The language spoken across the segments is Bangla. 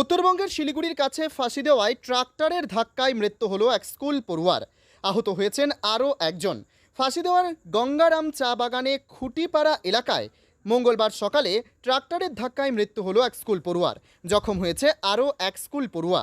উত্তরবঙ্গের শিলিগুড়ির কাছে ফাঁসি দেওয়ায় ট্রাক্টরের ধাক্কায় মৃত্যু হলো এক স্কুল পড়ুয়ার। আহত হয়েছেন আরও একজন। ফাঁসি দেওয়ার গঙ্গারাম চা বাগানে খুঁটিপাড়া এলাকায় মঙ্গলবার সকালে ট্রাক্টরের ধাক্কায় মৃত্যু হলো এক স্কুল পড়ুয়ার। জখম হয়েছে আরও এক স্কুল পড়ুয়া।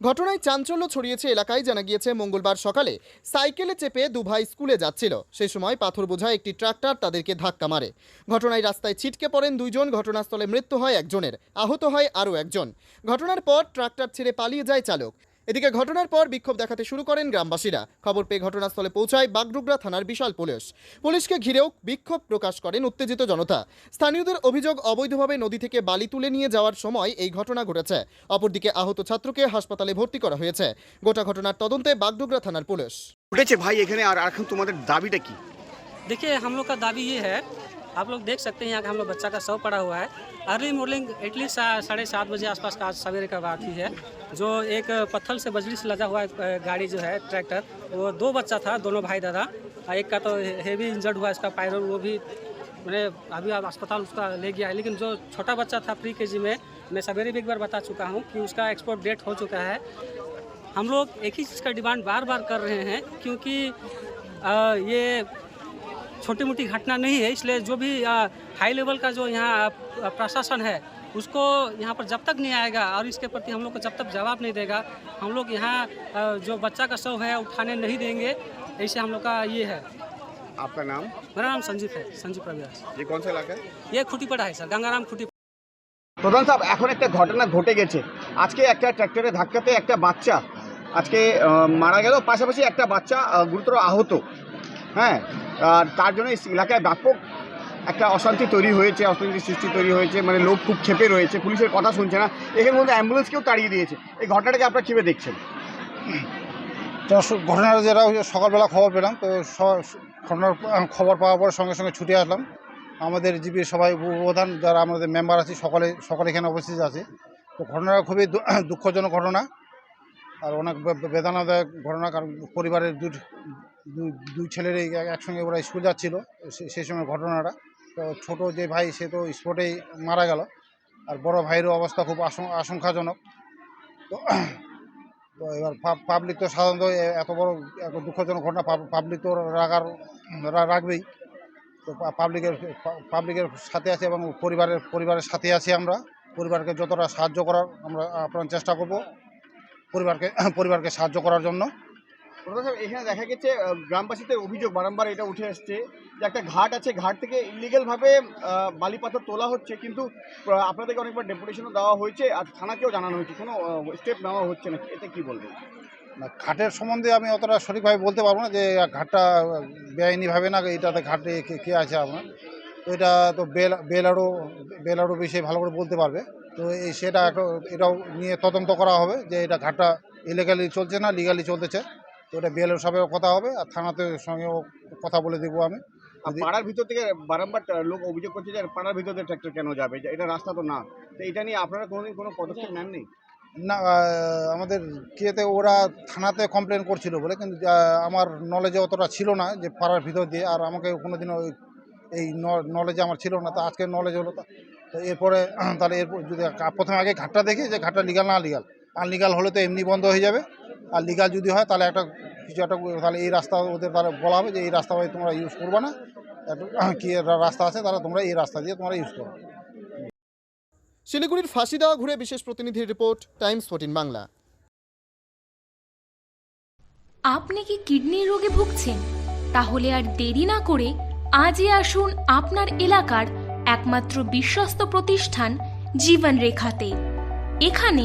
ঘটনায় চাঞ্চল্য ছড়িয়েছে এলাকায়, জানা গিয়েছে মঙ্গলবার সকালে সাইকেলে চেপে দুভাই স্কুলে যাচ্ছিল। সে সময় পাথর বোঝা একটি ট্রাক্টর তাদেরকে ধাক্কা মারে। ঘটনায় রাস্তায় ছিটকে পড়েন দুইজন, ঘটনাস্থলে মৃত্যু হয় একজনের, আহত হয় আরও একজন। ঘটনার পর ট্রাক্টর ছেড়ে পালিয়ে যায় চালক। এদিকে ঘটনার পর বিক্ষোভ দেখাতে শুরু করেন গ্রামবাসীরা খবর পেয়ে ঘটনাস্থলে পৌঁছায় বাগডুগরা থানার বিশাল পুলিশ পুলিশকে ঘিরেও বিক্ষোভ প্রকাশ করেন উত্তেজিত জনতা স্থানীয়দের অভিযোগ অবৈধভাবে নদী থেকে বালি তুলে নিয়ে যাওয়ার সময় এই ঘটনা ঘটেছে অপরদিকে আহত ছাত্রকে হাসপাতালে ভর্তি করা হয়েছে গোটা ঘটনার তদন্তে বাগডুগরা থানার পুলিশ উঠেছে ভাই এখানে আর এখন তোমাদের দাবিটা কি देखिए हम लोग का दावी ये है आप लोग देख सकते हैं यहाँ का हम लोग बच्चा का शव पड़ा हुआ है अर्ली मॉर्निंग एटलीस्ट साढ़े सात बजे आसपास का सवेरे का बात ही है। जो एक पत्थर से बजरी से लदा हुआ गाड़ी जो है ट्रैक्टर वो दो बच्चा था दोनों भाई दादा। एक का तो हेवी इंजर्ड हुआ इसका पायरल वो भी मैंने अभी अब अस्पताल उसका ले गया है। लेकिन जो छोटा बच्चा था प्री के में मैं सवेरे भी एक बार बता चुका हूँ कि उसका एक्सपोर्ट डेट हो चुका है। हम लोग एक ही चीज़ का डिमांड बार बार कर रहे हैं क्योंकि अ, ये छोटी मोटी घटना नहीं है इसलिए जो भी अ, हाई लेवल का जो यहाँ अ, प्रशासन है उसको यहाँ पर जब तक नहीं आएगा और इसके प्रति हम लोग को जब तक जवाब नहीं देगा हम लोग यहाँ अ, जो बच्चा का शव है उठाने नहीं देंगे ऐसे हम लोग का ये है आपका नाम मेरा नाम संजीव है संजीव प्रव्यास ये कौन सा इलाका है ये खुटी पड़ा है सर गंगाराम खुटी প্রধান সাহেব এখন একটা ঘটনা ঘটে গেছে আজকে একটা ট্র্যাক্টরে ধাক্কাতে একটা বাচ্চা আজকে আহ, মারা গেল পাশাপাশি একটা বাচ্চা আহ, গুরুতর আহত হ্যাঁ আর তার জন্য এই এলাকায় ব্যাপক একটা অশান্তি তৈরি হয়েছে অশান্তি সৃষ্টি তৈরি হয়েছে মানে লোক খুব ক্ষেপে রয়েছে, পুলিশের কথা শুনছে না। এখানে মধ্যে অ্যাম্বুলেন্সকেও তাড়িয়ে দিয়েছে। এই ঘটনাটাকে আপনারা কীভাবে দেখছেন? ঘটনাটা যেটা সকালবেলা খবর পেলাম। তো ঘটনার খবর পাওয়ার পর সঙ্গে সঙ্গে ছুটে আসলাম। আমাদের জিবির সবাই উপপ্রধান যারা আমাদের মেম্বার আছে, সকলে সকলে এখানে উপস্থিত আছে। তো ঘটনাটা খুবই দুঃখজনক ঘটনা। আর অনেক বেদনাদায়ক ঘটনা, কারণ পরিবারের দুই দুই- দুই ছেলের একসঙ্গে ওরা স্কুল যাচ্ছিল সেই সময় ঘটনাটা। তো ছোট যে ভাই, সে তো স্পটেই মারা গেল। আর বড় ভাইয়েরও অবস্থা খুব আশং- আশঙ্কাজনক। তো তো এবার পাবলিক তো সাধারণত এত বড়, এত দুঃখজনক ঘটনা পাবলিক তো রাগার রাখবেই। তো পাবলিকের পাবলিকের সাথে আছে এবং পরিবারের পরিবারের সাথে আছি আমরা। পরিবারকে যতটা সাহায্য করার আমরা আপনার চেষ্টা করব। পরিবারকে পরিবারকে সাহায্য করার জন্য। এখানে দেখা গেছে আহ, গ্রামবাসীদের অভিযোগ বারংবার এটা উঠে আসছে যে একটা ঘাট আছে ঘাট থেকে ইলিগেলভাবে বালি পাথর তোলা হচ্ছে কিন্তু আপনাদেরকে অনেকবার ডেপুটেশনও দেওয়া হয়েছে আর থানাকেও জানানো হয়েছে কোনো স্টেপ নেওয়া হচ্ছে না এতে কি বলবেন? না, ঘাটের সম্বন্ধে আমি অতটা সঠিকভাবে বলতে পারব না যে ঘাটটা বেআইনিভাবে না এটাতে ঘাটে কে আছে আপনার? তো এটা তো বেল বেলারও বেলারও বিষয়ে ভালো করে বলতে পারবে। তো এই সেটা এটাও নিয়ে তদন্ত করা হবে যে এটা ঘাটটা ইলিগালি চলছে না লিগালি চলতেছে। তো এটা বেলের সঙ্গেও কথা হবে আর থানাতে সঙ্গেও কথা বলে দেবো আমি। আর পাড়ার ভিতর থেকে বারংবার আহ, লোক অভিযোগ করছে যে পাড়ার ভিতর থেকে ট্র্যাক্টর কেন যাবে? যে এটা রাস্তা তো না। তো এটা নিয়ে আপনারা কোনোদিন কোনো পদক্ষেপ নেননি? না আমাদের কেতে ওরা থানাতে কমপ্লেন করছিল বলে কিন্তু আমার নলেজে অতটা ছিল না যে পাড়ার ভিতর দিয়ে আর আমাকে কোনোদিনও ওই এই নলেজে আমার ছিল না। তো আজকে নলেজ হলো তা- তো এরপরে তাহলে এরপর যদি প্রথমে আগে ঘাটটা দেখি যে ঘাটটা লিগাল না লিগাল আনলিগাল হলে তো এমনি বন্ধ হয়ে যাবে। আর লিগাল যদি হয় তাহলে একটা কিছু একটা তাহলে এই রাস্তা ওদের তাহলে বলা হবে যে এই রাস্তা হয় তোমরা ইউজ করবে না। কি রাস্তা আছে তাহলে তোমরা এই রাস্তা দিয়ে তোমরা ইউজ করো। শিলিগুড়ির ফাঁসি দেওয়া ঘুরে বিশেষ প্রতিনিধির রিপোর্ট টাইমস ফোর্টিন বাংলা। আপনি কি কিডনির রোগে ভুগছেন? তাহলে আর দেরি না করে আজই আসুন আপনার এলাকার একমাত্র বিশ্বস্ত প্রতিষ্ঠান জীবন রেখাতে এখানে